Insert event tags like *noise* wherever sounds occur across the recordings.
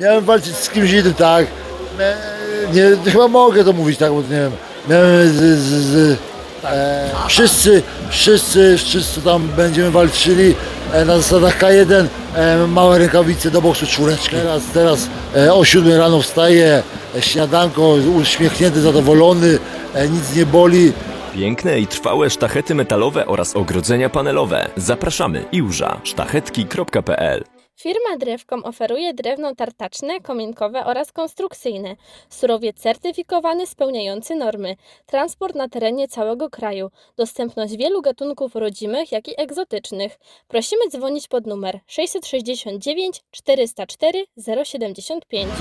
Miałem walczyć z kimś innym, tak. Nie, chyba mogę to mówić, tak, bo nie wiem. Miałem z, z, z e, wszyscy, wszyscy, wszyscy tam będziemy walczyli e, na zasadach K1, e, małe rękawice do boksu czwóreczki. Teraz, teraz e, o 7 rano wstaję, e, śniadanko, uśmiechnięty, zadowolony, e, nic nie boli. Piękne i trwałe sztachety metalowe oraz ogrodzenia panelowe. Zapraszamy iłża sztachetki.pl Firma Drewkom oferuje drewno tartaczne, kominkowe oraz konstrukcyjne. Surowiec certyfikowany spełniający normy. Transport na terenie całego kraju. Dostępność wielu gatunków rodzimych, jak i egzotycznych. Prosimy dzwonić pod numer 669 404 075.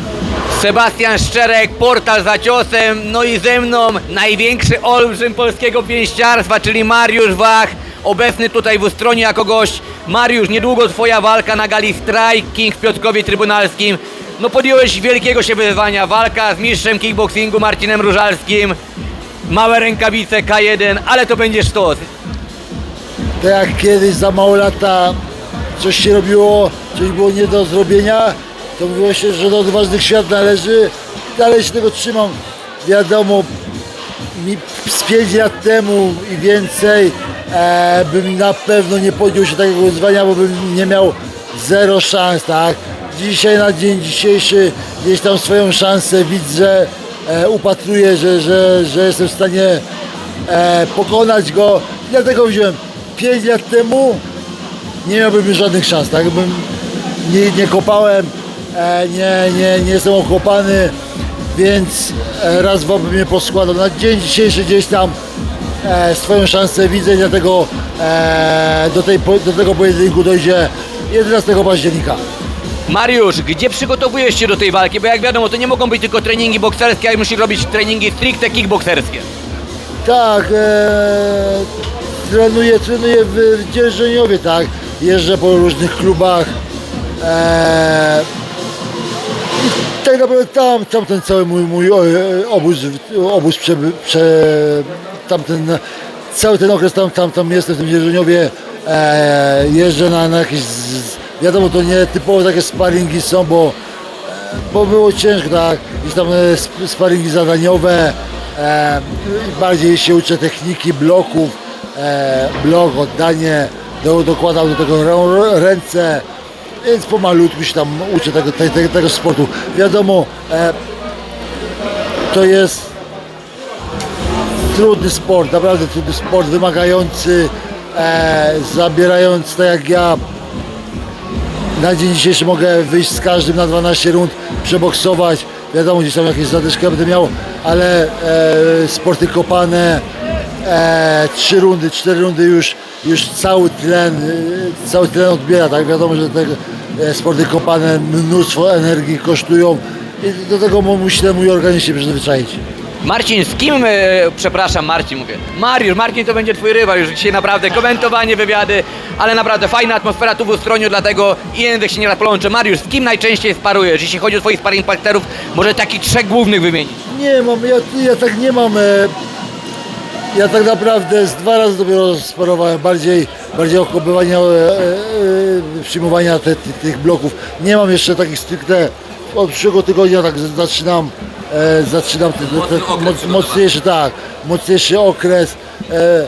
Sebastian Szczerek, portal za ciosem, no i ze mną największy olbrzym polskiego pięściarstwa, czyli Mariusz Wach, obecny tutaj w Ustronie jako gość. Mariusz, niedługo twoja walka na gali Striking w Piotrkowie Trybunalskim. No podjąłeś wielkiego się wyzwania, walka z mistrzem kickboxingu Marcinem Różalskim. Małe rękawice K1, ale to będzie sztos. Tak jak kiedyś za mało lata coś się robiło, coś było nie do zrobienia, to mówiło się, że do odważnych świat należy. Dalej się tego trzymam. Wiadomo, mi z 5 lat temu i więcej e, bym na pewno nie podjął się takiego wyzwania, bo bym nie miał zero szans, tak? Dzisiaj na dzień dzisiejszy gdzieś tam swoją szansę widzę, e, upatruję, że, że, że jestem w stanie e, pokonać go. Dlatego wziąłem 5 lat temu nie miałbym już żadnych szans, tak? Bym nie, nie kopałem, e, nie, nie, nie jestem okopany, więc e, raz bym mnie poskładał. Na dzień dzisiejszy gdzieś tam e, swoją szansę widzę dlatego e, do, tej, do tego pojedynku dojdzie 11 października. Mariusz, gdzie przygotowujesz się do tej walki? Bo jak wiadomo, to nie mogą być tylko treningi bokserskie, ale musisz robić treningi stricte kickbokserskie. Tak, e, trenuję, trenuję w Dzierżoniowie, tak. Jeżdżę po różnych klubach. E, i tak naprawdę tam, tam ten cały mój, mój obóz, obóz prze, prze, tamten, cały ten okres tam, tam, tam jestem w tym Dzierżoniowie. E, jeżdżę na, na jakieś, wiadomo to nie typowo takie sparingi są, bo bo było ciężko, tak, gdzieś tam e, sp- sparingi zadaniowe, e, bardziej się uczę techniki bloków, e, blok, oddanie, do, dokładam do tego rę, ręce, więc pomalutku się tam uczę tego, te, te, tego sportu. Wiadomo, e, to jest trudny sport, naprawdę trudny sport, wymagający, e, zabierając tak jak ja na dzień dzisiejszy mogę wyjść z każdym na 12 rund, przeboksować. Wiadomo, gdzieś tam jakieś zadeszkę będę miał, ale e, sporty kopane, e, 3 rundy, 4 rundy już, już cały tlen, e, cały tlen odbiera, tak? Wiadomo, że te e, sporty kopane mnóstwo energii kosztują i do tego mu- musi ten mój organizm się przyzwyczaić. Marcin, z kim, e, przepraszam, Marcin mówię. Mariusz, Marcin to będzie twój rywal już dzisiaj naprawdę, komentowanie, wywiady, ale naprawdę fajna atmosfera tu w Ustroniu, dlatego i się nie plącze. Mariusz, z kim najczęściej sparujesz, jeśli chodzi o twoich sparring partnerów, może takich trzech głównych wymienić? Nie mam, ja, ja tak nie mam. E, ja tak naprawdę z dwa razy dopiero sparowałem, bardziej, bardziej okopywania, e, e, przyjmowania te, ty- tych bloków. Nie mam jeszcze takich stricte, od przyszłego tygodnia tak zaczynam, e, zaczynam te, te, te, moc, mocniejszy, tak, mocniejszy okres. E,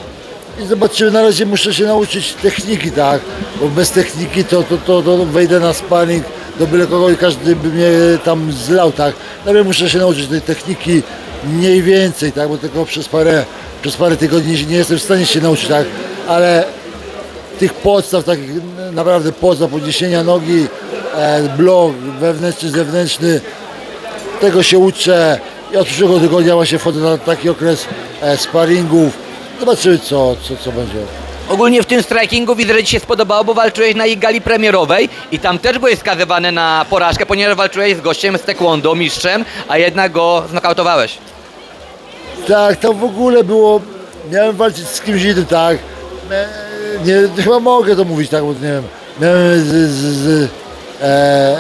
i zobaczymy, na razie muszę się nauczyć techniki, tak? Bo bez techniki to, to, to, to wejdę na sparring do byle kogo i każdy by mnie tam zlał, tak? Najpierw muszę się nauczyć tej techniki mniej więcej, tak? Bo tylko przez parę, przez parę tygodni nie jestem w stanie się nauczyć, tak? Ale tych podstaw, takich naprawdę podstaw podniesienia nogi, e, blok wewnętrzny, zewnętrzny, tego się uczę i od przyszłego tygodnia właśnie wchodzę na taki okres e, sparingów. Zobaczymy co, co, co będzie. Ogólnie w tym strikingu widzę, że Ci się spodobało, bo walczyłeś na ich gali premierowej i tam też byłeś skazywany na porażkę, ponieważ walczyłeś z gościem z taekwondo, mistrzem, a jednak go znokautowałeś. Tak, tam w ogóle było, miałem walczyć z kimś innym, tak. E, Nie, chyba mogę to mówić, tak, bo nie wiem. Miałem z, z, z, e,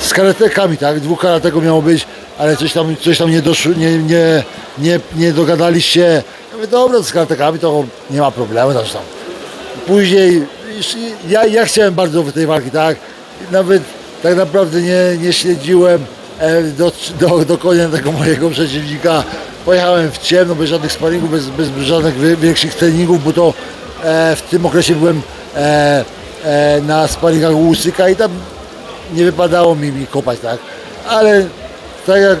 z karatekami, tak, dwóch karatego miało być, ale coś tam, coś tam nie doszło, nie, nie, nie, nie dogadali się. Ja mówię, dobra, z karatekami to nie ma problemu, też tam. Później, ja, ja chciałem bardzo tej walki, tak, nawet tak naprawdę nie, nie śledziłem e, do, do, do konia tego mojego przeciwnika. Pojechałem w ciemno, bez żadnych sparingów, bez, bez żadnych wi- większych treningów, bo to e, w tym okresie byłem e, e, na sparingach u Łusyka i tam nie wypadało mi, mi kopać, tak. Ale tak jak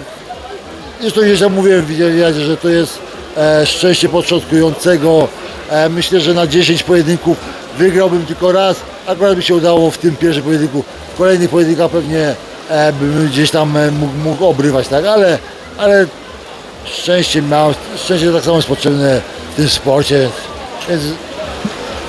Zresztą tam mówiłem w wywiadzie, że to jest e, szczęście początkującego. E, myślę, że na 10 pojedynków wygrałbym tylko raz. Akurat mi się udało w tym pierwszym pojedynku. W kolejnych pojedynkach pewnie e, bym gdzieś tam e, mógł, mógł obrywać, tak? Ale, ale szczęście miałem, szczęście tak samo jest potrzebne w tym sporcie, więc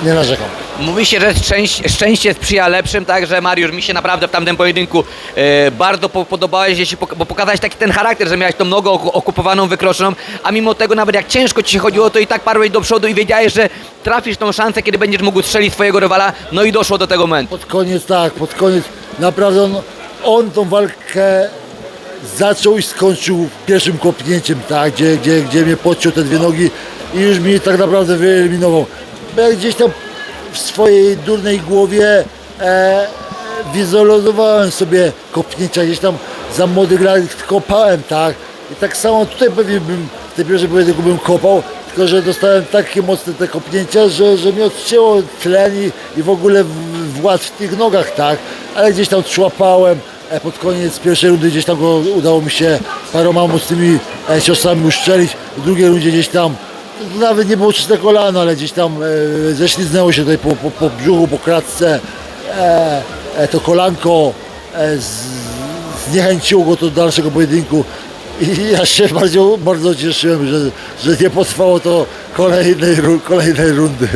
nie narzekam. Mówi się, że szczęście, szczęście sprzyja lepszym, także Mariusz, mi się naprawdę w tamtym pojedynku e, bardzo po, podobałeś, jeśli pok- bo pokazałeś taki ten charakter, że miałeś tą nogę oku- okupowaną, wykroczoną, a mimo tego nawet jak ciężko ci się chodziło, to i tak parłeś do przodu i wiedziałeś, że trafisz tą szansę, kiedy będziesz mógł strzelić swojego rywala, no i doszło do tego momentu. Pod koniec tak, pod koniec naprawdę on, on tą walkę zaczął i skończył pierwszym kopnięciem, tak, gdzie, gdzie, gdzie mnie podciął te dwie nogi i już mi tak naprawdę wyeliminował. Bo ja gdzieś tam w swojej durnej głowie e, wizualizowałem sobie kopnięcia, gdzieś tam za młodych lat kopałem, tak. I tak samo tutaj pewnie bym w tej pierwszej pojedynku bym kopał, tylko że dostałem takie mocne te kopnięcia, że, że mnie odcięło tlen i, i w ogóle w- wład w tych nogach, tak. Ale gdzieś tam człapałem, e, pod koniec pierwszej rundy gdzieś tam go udało mi się paroma mocnymi e, ciosami uszczelić. W drugiej rundzie gdzieś tam nawet nie było czyste kolano, ale gdzieś tam e, ześliznęło się tutaj po, po, po brzuchu, po kratce. E, e, to kolanko e, z, zniechęciło go do dalszego pojedynku. I *laughs* ja się bardzo, bardzo cieszyłem, że, że nie potrwało to kolejnej, kolejnej rundy.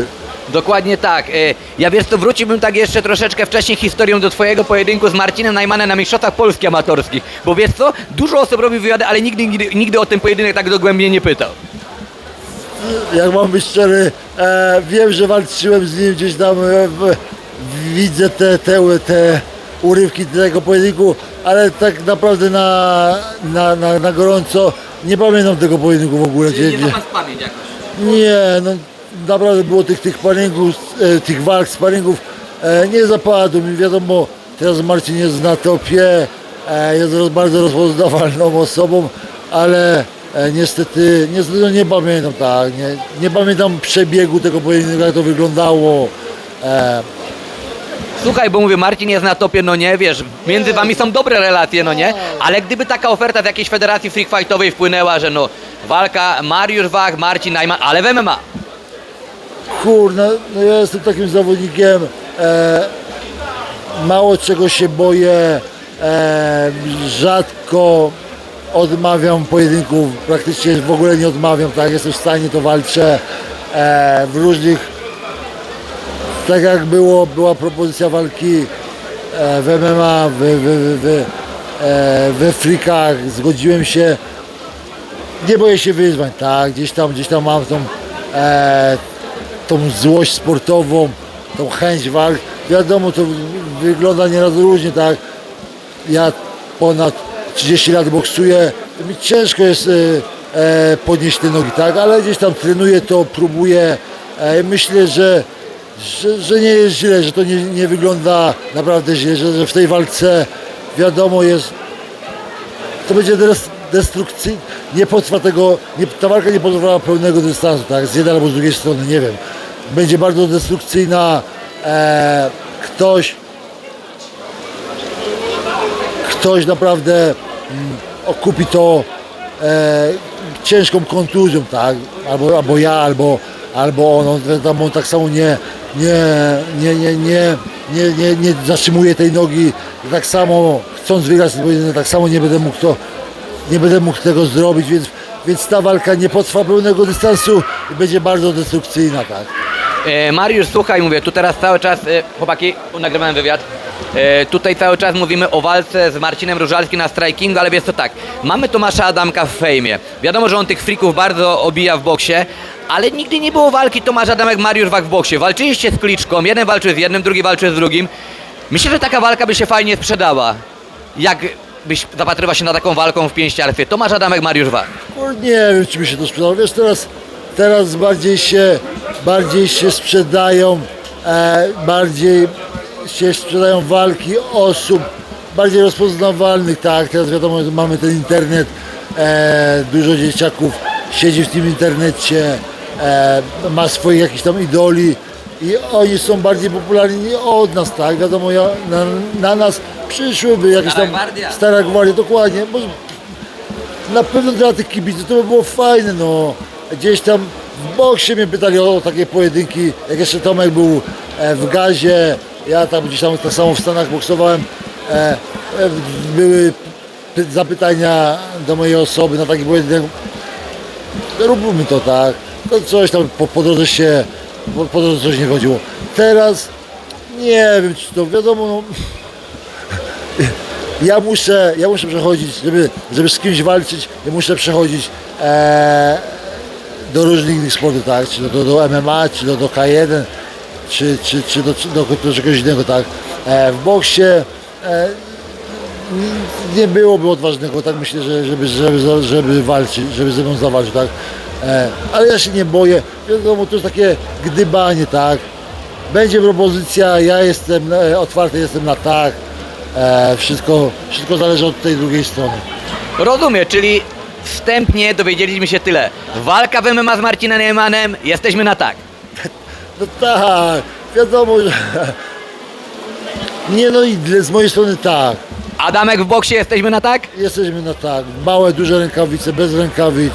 Dokładnie tak. E, Ja wiesz co, wróciłbym tak jeszcze troszeczkę wcześniej historią do twojego pojedynku z Marcinem Najmanem na Mistrzostwach Polski Amatorskich. Bo wiesz co, dużo osób robi wywiady, ale nigdy, nigdy, nigdy o ten pojedynek tak dogłębnie nie pytał. Jak mam być szczery, e, wiem, że walczyłem z nim gdzieś tam, e, w, widzę te, te, te urywki tego pojedynku, ale tak naprawdę na, na, na, na gorąco nie pamiętam tego pojedynku w ogóle. Gdzie, gdzie, pan pamięć jakoś. nie, no naprawdę było tych, tych sparingów, e, tych walk, sparingów e, nie zapadło mi, wiadomo, teraz Marcin jest na topie, e, jest roz, bardzo rozpoznawalną osobą, ale niestety, niestety no nie pamiętam tak, nie, nie pamiętam przebiegu tego pojedynku, jak to wyglądało. E, Słuchaj, bo mówię, Marcin jest na topie, no nie, wiesz, między wami są dobre relacje, no nie? Ale gdyby taka oferta z jakiejś federacji freak fightowej wpłynęła, że no, walka Mariusz Wach, Marcin Najman, ale w MMA. Kurna, no ja jestem takim zawodnikiem, e, mało czego się boję, e, rzadko odmawiam pojedynków, praktycznie w ogóle nie odmawiam, tak, jestem w stanie, to walczę e, w różnych, tak jak było, była propozycja walki e, w MMA, w, w, w, e, we frikach, zgodziłem się, nie boję się wyzwań, tak, gdzieś tam, gdzieś tam mam tą, e, tą złość sportową, tą chęć walk. Wiadomo, to wygląda nieraz różnie, tak. Ja ponad 30 lat boksuję, mi ciężko jest e, e, podnieść te nogi, tak, ale gdzieś tam trenuję to, próbuję. E, myślę, że, że, że nie jest źle, że to nie, nie wygląda naprawdę źle, że, że w tej walce wiadomo jest, to będzie des- destrukcyjne, nie potrwa tego, nie, ta walka nie potrwa pełnego dystansu, tak, z jednej albo z drugiej strony, nie wiem. Będzie bardzo destrukcyjna, e, ktoś, ktoś naprawdę okupi to e, ciężką kontuzją, tak, albo, albo ja, albo, albo on, on, on tak samo nie, nie, nie, nie, nie, nie, nie, nie zatrzymuje tej nogi, tak samo chcąc wygrać tak samo nie będę mógł to, nie będę mógł tego zrobić, więc, więc ta walka nie potrwa pełnego dystansu i będzie bardzo destrukcyjna, tak. E, Mariusz, słuchaj, mówię, tu teraz cały czas, e, chłopaki, nagrywałem wywiad, tutaj cały czas mówimy o walce z Marcinem Różalskim na strikingu, ale wiesz co tak, mamy Tomasza Adamka w fejmie. Wiadomo, że on tych frików bardzo obija w boksie, ale nigdy nie było walki Tomasz Adamek, Mariusz Wach w boksie. Walczyliście z Kliczką, jeden walczył z jednym, drugi walczył z drugim. Myślę, że taka walka by się fajnie sprzedała. Jak byś zapatrywał się na taką walką w pięściarstwie? Tomasz Adamek, Mariusz Wach. No, nie wiem, czy mi się to sprzedało. Wiesz, teraz, teraz bardziej się, bardziej się sprzedają, e, bardziej się sprzedają walki osób bardziej rozpoznawalnych, tak, teraz wiadomo, mamy ten internet, e, dużo dzieciaków siedzi w tym internecie, e, ma swoich jakichś tam idoli i oni są bardziej popularni od nas, tak, wiadomo, ja, na, na nas przyszłyby jakieś Stara tam Gwardia. stara gwardia, dokładnie, bo na pewno dla tych kibiców to by było fajne, no. Gdzieś tam w boksie mnie pytali o takie pojedynki, jak jeszcze Tomek był e, w gazie, ja tam gdzieś tam samo w Stanach boksowałem, e, e, były py- zapytania do mojej osoby na taki pojedynek. Róbmy to tak, to coś tam po, po drodze się, po, po drodze coś nie chodziło. Teraz nie wiem, czy to wiadomo, no, *laughs* ja muszę, ja muszę przechodzić, żeby, żeby z kimś walczyć, ja muszę przechodzić e, do różnych sportów, tak? Czy do, do MMA, czy do, do K1, czy, czy, czy do, do, do czegoś innego, tak? E, w boksie e, nie- byłoby odważnego, tak myślę, że, żeby, żeby, żeby walczyć, żeby ze mną zawalczyć, tak? E, ale ja się nie boję, wiadomo, to jest takie gdybanie, tak? Będzie propozycja, ja jestem e, otwarty, jestem na tak. E, wszystko, wszystko zależy od tej drugiej strony. Rozumiem, czyli wstępnie dowiedzieliśmy się tyle. Walka w MMA z Marcinem Neumannem, jesteśmy na tak. No tak, wiadomo, że... Nie no i dla- z mojej strony tak. Adamek w boksie, jesteśmy na tak? Jesteśmy na tak. Małe, duże rękawice, bez rękawic.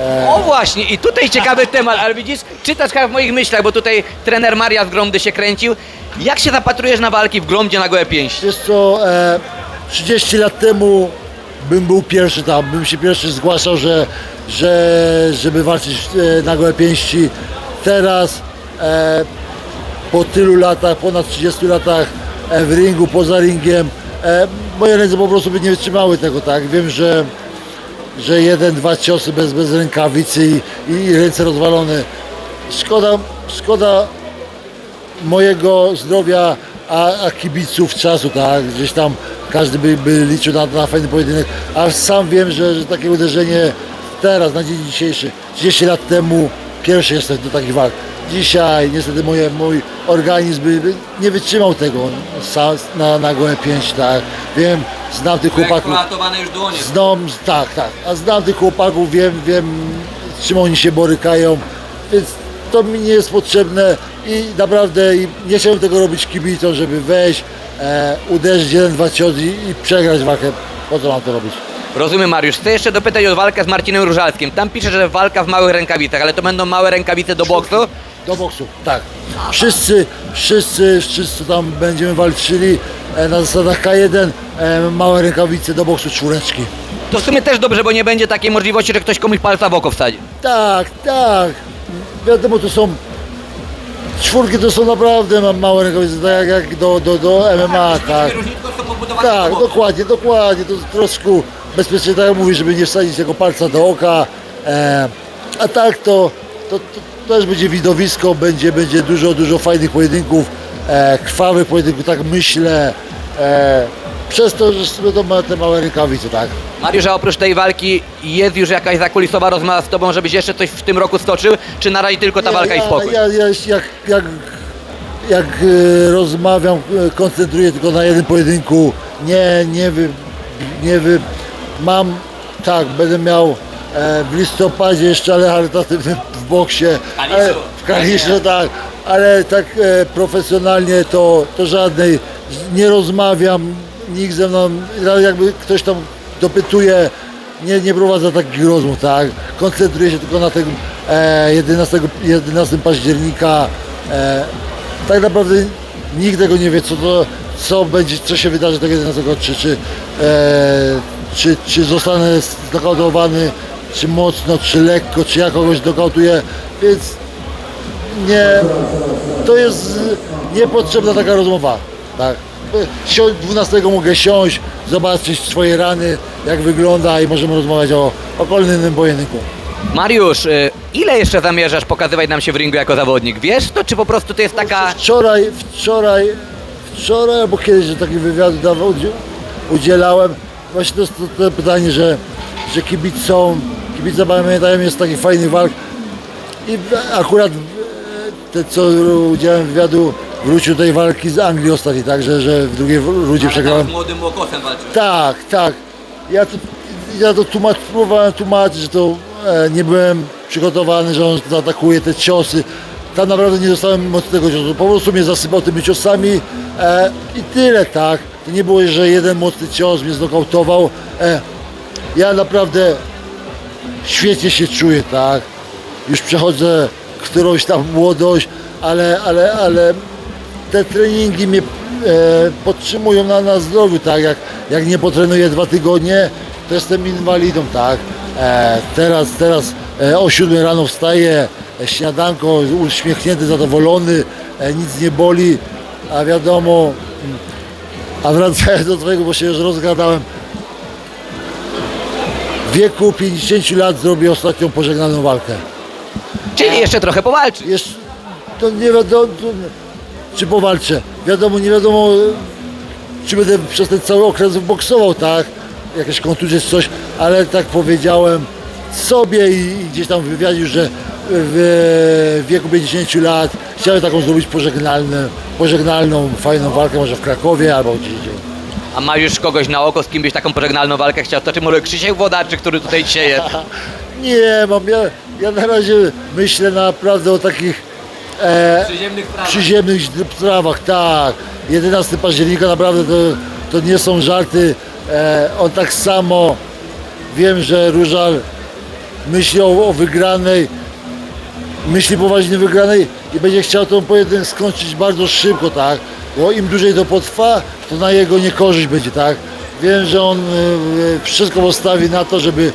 E, O właśnie, i tutaj ciekawy temat, ale widzisz, czytasz chyba w moich myślach, bo tutaj trener Maria z Gromdy się kręcił. Jak się zapatrujesz na walki w Gromdzie na gołe pięści? wiesz co, e, 30 lat temu bym był pierwszy tam, bym się pierwszy zgłaszał, że, że żeby walczyć e, na gołe pięści. Teraz po tylu latach, ponad 30 latach e, w ringu, poza ringiem, e, moje ręce po prostu by nie wytrzymały tego, tak? Wiem, że, że jeden, dwa ciosy bez, bez rękawicy i, i ręce rozwalone. Szkoda, szkoda mojego zdrowia, a, a kibiców czasu, tak? Gdzieś tam każdy by, by liczył na, na fajny pojedynek, a sam wiem, że, że takie uderzenie teraz, na dzień dzisiejszy, 30 lat temu, pierwszy jestem do takich walk. Dzisiaj niestety moje, mój organizm by, by nie wytrzymał tego sam, na, na gołe pięć, tak? Wiem, znam tych chłopaków. już dłonie. Znam, tak, tak. A znam tych chłopaków, wiem, wiem, z czym oni się borykają, więc to mi nie jest potrzebne i naprawdę i nie chciałbym tego robić kibicom, żeby wejść, e, uderzyć jeden, dwa cios i, i przegrać walkę. Po co mam to robić? Rozumiem Mariusz, chcę jeszcze dopytać o walkę z Marcinem Różalskim. Tam pisze, że walka w małych rękawicach, ale to będą małe rękawice do boksu? Do boksu, tak. Wszyscy, wszyscy, wszyscy tam będziemy walczyli e, na zasadach K1, e, małe rękawice do boksu, czwóreczki. To w sumie też dobrze, bo nie będzie takiej możliwości, że ktoś komuś palca w oko wsadzi. Tak, tak. Wiadomo, to są. Czwórki to są naprawdę ma- małe rękawice, tak jak do, do, do MMA, tak. Tak, dokładnie, dokładnie. To troszkę bezpiecznie, tak jak mówisz, żeby nie wsadzić tego palca do oka. E, a tak to, to, to też będzie widowisko, będzie, będzie dużo, dużo fajnych pojedynków, e, krwawych pojedynków, tak myślę. E, przez to, że ma te małe rękawice, tak. Mariusz, a oprócz tej walki jest już jakaś zakulisowa rozmowa z tobą, żebyś jeszcze coś w tym roku stoczył, czy na razie tylko ta Nie, walka ja, i spokój? Ja, ja jak, jak, jak e, rozmawiam, e, koncentruję tylko na jednym pojedynku. Nie, nie wy, nie wy, mam, tak, będę miał e, w listopadzie jeszcze ale charytatywny w boksie. Kaliszu. Ale, w Kaliszu, tak, ale tak e, profesjonalnie to, to żadnej, nie rozmawiam, nikt ze mną, nawet jakby ktoś tam dopytuje, nie, nie prowadzę takich rozmów, tak? Koncentruję się tylko na tym e, 11, 11 października. E, tak naprawdę nikt tego nie wie, co, to, co będzie, co się wydarzy tego 11, czy, czy, e, czy, czy zostanę znokautowany, czy mocno, czy lekko, czy ja kogoś dokautuję, więc nie, to jest niepotrzebna taka rozmowa, tak. Sio- 12 mogę siąść, zobaczyć swoje rany, jak wygląda i możemy rozmawiać o, o kolejnym pojedynku. Mariusz, y, ile jeszcze zamierzasz pokazywać nam się w ringu jako zawodnik? Wiesz to, czy po prostu to jest taka... Wczoraj, wczoraj, wczoraj albo kiedyś że taki wywiad dawał, udzielałem. Właśnie to jest to, to pytanie, że, że kibicom, kibice pamiętają, jest taki fajny walk. I akurat e, te, co udzielałem wywiadu, wrócił do tej walki z Anglii ostatniej, tak, że, w drugiej rundzie przegrałem. młodym Łokosem walczył. Tak, tak. Ja to, ja to tłumacz, próbowałem tłumaczyć, że to e, nie byłem przygotowany, że on zaatakuje te ciosy. Tam naprawdę nie dostałem mocnego ciosu. Po prostu mnie zasypał tymi ciosami e, i tyle, tak. To nie było, że jeden mocny cios mnie znokautował. E, ja naprawdę świetnie się czuję, tak. Już przechodzę którąś tam młodość, ale, ale, ale te treningi mnie e, podtrzymują na, na zdrowiu, tak, jak, jak nie potrenuję dwa tygodnie, to jestem inwalidą, tak. E, teraz, teraz e, o 7 rano wstaję, e, śniadanko, uśmiechnięty, zadowolony, e, nic nie boli, a wiadomo, mm, a wracając do twojego, bo się już rozgadałem, wieku 50 lat zrobię ostatnią pożegnalną walkę. Czyli jeszcze trochę powalczy. Jeszcze, to nie wiadomo, to, czy powalczę. Wiadomo, nie wiadomo, czy będę przez ten cały okres boksował, tak? Jakieś kontuzje czy coś, ale tak powiedziałem sobie i, i gdzieś tam w wywiadzie, że w wieku 50 lat chciałem taką zrobić pożegnalną, pożegnalną, fajną walkę, może w Krakowie albo gdzieś indziej. A ma już kogoś na oko, z kim byś taką pożegnalną walkę chciał stoczyć? Może Krzysiek Wodarczyk, który tutaj dzisiaj jest? *laughs* Nie mam, ja, ja na razie myślę naprawdę o takich e, Przyziemnych sprawach. przyziemnych sprawach, tak. 11 października naprawdę to, to nie są żarty. E, on tak samo, wiem, że Różal myśli o, o wygranej, myśli poważnie wygranej i będzie chciał ten pojedynek skończyć bardzo szybko, tak. Bo im dłużej to potrwa, to na jego niekorzyść będzie, tak. Wiem, że on e, wszystko postawi na to, żeby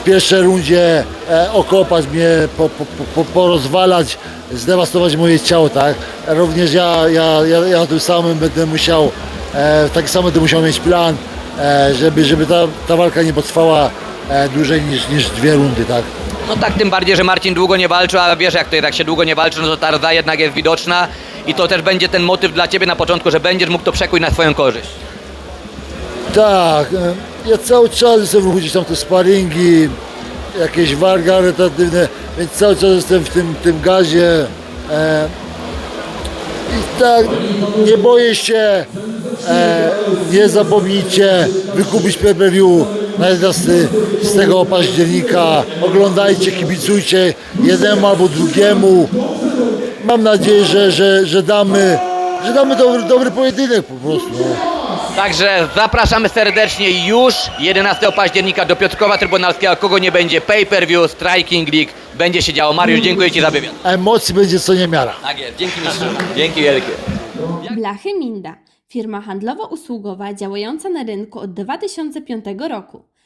w pierwszej rundzie e, okopać mnie, po, po, po, porozwalać, zdewastować moje ciało, tak? Również ja, ja, ja, ja tym samym będę musiał, e, taki sam będę musiał mieć plan, e, żeby, żeby ta, ta walka nie potrwała dłużej niż, niż dwie rundy, tak? No tak, tym bardziej, że Marcin długo nie walczył, a wiesz jak to jak się długo nie walczy, no to ta rdza jednak jest widoczna i to też będzie ten motyw dla Ciebie na początku, że będziesz mógł to przekuć na swoją korzyść. Tak, e, ja cały czas jestem gdzieś tam te sparingi, jakieś walki charytatywne, więc cały czas jestem w tym, tym gazie. E, I tak, nie boję się, e, nie zapomnijcie wykupić pay-per-view na 11 z tego października. Oglądajcie, kibicujcie jednemu albo drugiemu. Mam nadzieję, że, że, że damy, że damy dobry, dobry pojedynek po prostu. No. Także zapraszamy serdecznie już 11 października do Piotrkowa Trybunalskiego. Kogo nie będzie, pay-per-view, striking league, będzie się działo. Mariusz, dziękuję Ci za wywiad. A emocji będzie co niemiara. Tak jest, dzięki mistrzu. Dzięki wielkie. Blachy Minda, firma handlowo-usługowa działająca na rynku od 2005 roku.